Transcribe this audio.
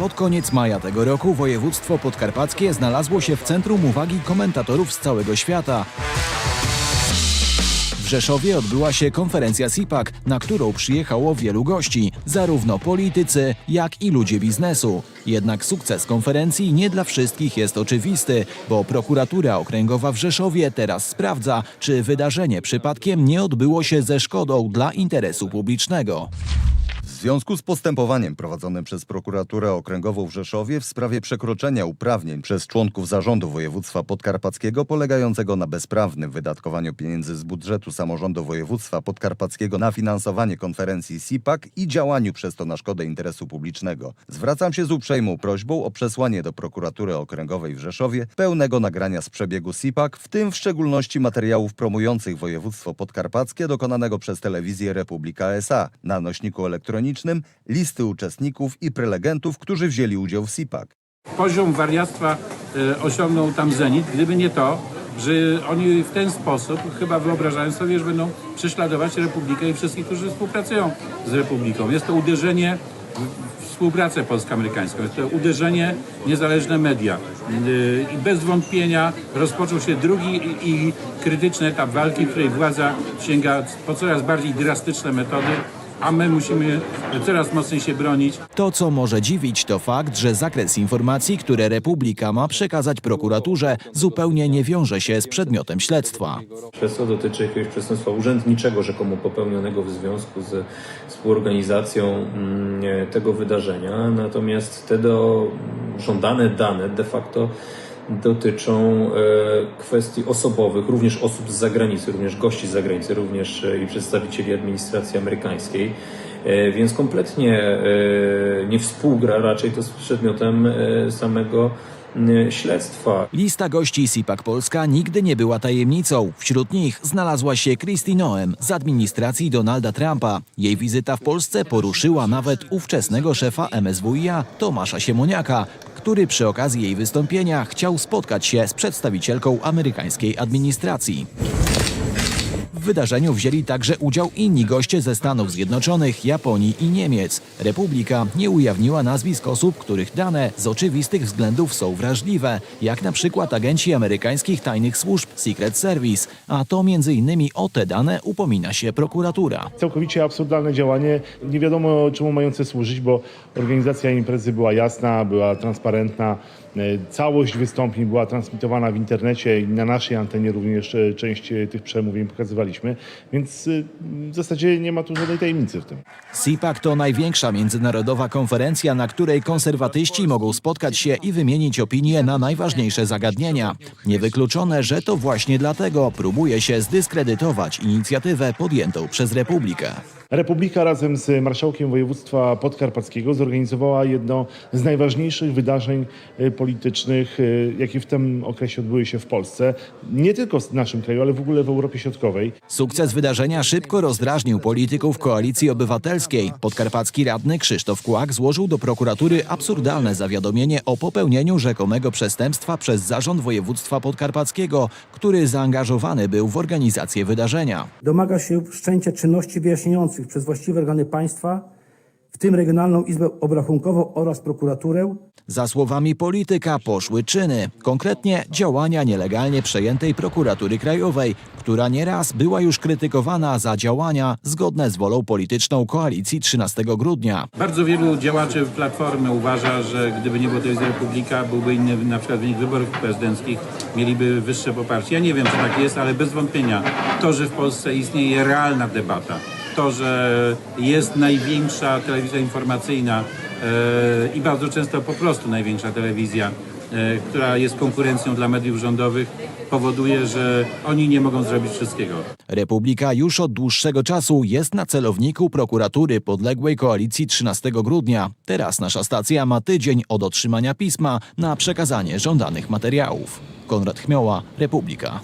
Pod koniec maja tego roku województwo podkarpackie znalazło się w centrum uwagi komentatorów z całego świata. W Rzeszowie odbyła się konferencja SIPAK, na którą przyjechało wielu gości, zarówno politycy, jak i ludzie biznesu. Jednak sukces konferencji nie dla wszystkich jest oczywisty, bo prokuratura okręgowa w Rzeszowie teraz sprawdza, czy wydarzenie przypadkiem nie odbyło się ze szkodą dla interesu publicznego. Związku z postępowaniem prowadzonym przez prokuraturę okręgową w Rzeszowie w sprawie przekroczenia uprawnień przez członków zarządu województwa podkarpackiego polegającego na bezprawnym wydatkowaniu pieniędzy z budżetu samorządu województwa podkarpackiego na finansowanie konferencji SIPAK i działaniu przez to na szkodę interesu publicznego. Zwracam się z uprzejmą prośbą o przesłanie do prokuratury okręgowej w Rzeszowie pełnego nagrania z przebiegu SIPAK, w tym w szczególności materiałów promujących województwo podkarpackie dokonanego przez telewizję Republika S.A. na nośniku elektronicznym listy uczestników i prelegentów, którzy wzięli udział w SIPAK. poziom wariactwa e, osiągnął tam zenit. Gdyby nie to, że oni w ten sposób chyba wyobrażają sobie, że będą prześladować Republikę i wszystkich, którzy współpracują z Republiką. Jest to uderzenie w współpracę polsko-amerykańską, jest to uderzenie w niezależne media. Yy, I bez wątpienia rozpoczął się drugi i krytyczny etap walki, w której władza sięga po coraz bardziej drastyczne metody, a my musimy coraz mocniej się bronić. To, co może dziwić, to fakt, że zakres informacji, które Republika ma przekazać prokuraturze, zupełnie nie wiąże się z przedmiotem śledztwa. Śledztwo dotyczy jakiegoś przestępstwa urzędniczego, rzekomo popełnionego w związku z współorganizacją mm, tego wydarzenia. Natomiast te do, żądane dane de facto dotyczą e, kwestii osobowych, również osób z zagranicy, również gości z zagranicy, również e, i przedstawicieli administracji amerykańskiej. E, Więc kompletnie nie współgra raczej to z przedmiotem samego śledztwa. Lista gości SIPAK Polska nigdy nie była tajemnicą. Wśród nich znalazła się Kristi Noem z administracji Donalda Trumpa. Jej wizyta w Polsce poruszyła nawet ówczesnego szefa MSWiA Tomasza Siemoniaka, który przy okazji jej wystąpienia chciał spotkać się z przedstawicielką amerykańskiej administracji. Wydarzeniu wzięli także udział inni goście ze Stanów Zjednoczonych, Japonii i Niemiec. Republika nie ujawniła nazwisk osób, których dane z oczywistych względów są wrażliwe, jak na przykład agenci amerykańskich tajnych służb Secret Service, a to między innymi o te dane upomina się prokuratura. Całkowicie absurdalne działanie, nie wiadomo czemu mające służyć, bo organizacja imprezy była jasna, była transparentna. e, Całość wystąpień była transmitowana w internecie i na naszej antenie również e, część e, tych przemówień pokazywaliśmy, więc e, w zasadzie nie ma tu żadnej tajemnicy w tym. SIPAC to największa międzynarodowa konferencja, na której konserwatyści mogą spotkać się i wymienić opinie na najważniejsze zagadnienia. Niewykluczone, że to właśnie dlatego próbuje się zdyskredytować inicjatywę podjętą przez Republikę. Republika razem z marszałkiem województwa podkarpackiego zorganizowała jedno z najważniejszych wydarzeń e, politycznych, e, jakie w tym okresie odbyły się w Polsce. Nie tylko w naszym kraju, ale w ogóle w Europie Środkowej. Sukces wydarzenia szybko rozdrażnił polityków Koalicji Obywatelskiej. Podkarpacki radny Krzysztof Kłak złożył do prokuratury absurdalne zawiadomienie o popełnieniu rzekomego przestępstwa przez zarząd województwa podkarpackiego, który zaangażowany był w organizację wydarzenia. Domaga się wszczęcia czynności wyjaśniających przez właściwe organy państwa, w tym Regionalną Izbę Obrachunkową oraz prokuraturę, Za słowami polityka poszły czyny, konkretnie działania nielegalnie przejętej prokuratury krajowej, która nieraz była już krytykowana za działania zgodne z wolą polityczną koalicji 13 grudnia. Bardzo wielu działaczy Platformy uważa, że gdyby nie było telewizji Republika, byłby inny na przykład wynik wyborów prezydenckich, mieliby wyższe poparcie. Ja nie wiem, czy tak jest, ale bez wątpienia to, że w Polsce istnieje realna debata, to, że jest największa telewizja informacyjna e, i bardzo często po prostu największa telewizja, e, która jest konkurencją dla mediów rządowych, powoduje, że oni nie mogą zrobić wszystkiego. Republika już od dłuższego czasu jest na celowniku prokuratury podległej koalicji 13 grudnia. Teraz nasza stacja ma tydzień od otrzymania pisma na przekazanie żądanych materiałów. Konrad Chmioła, Republika.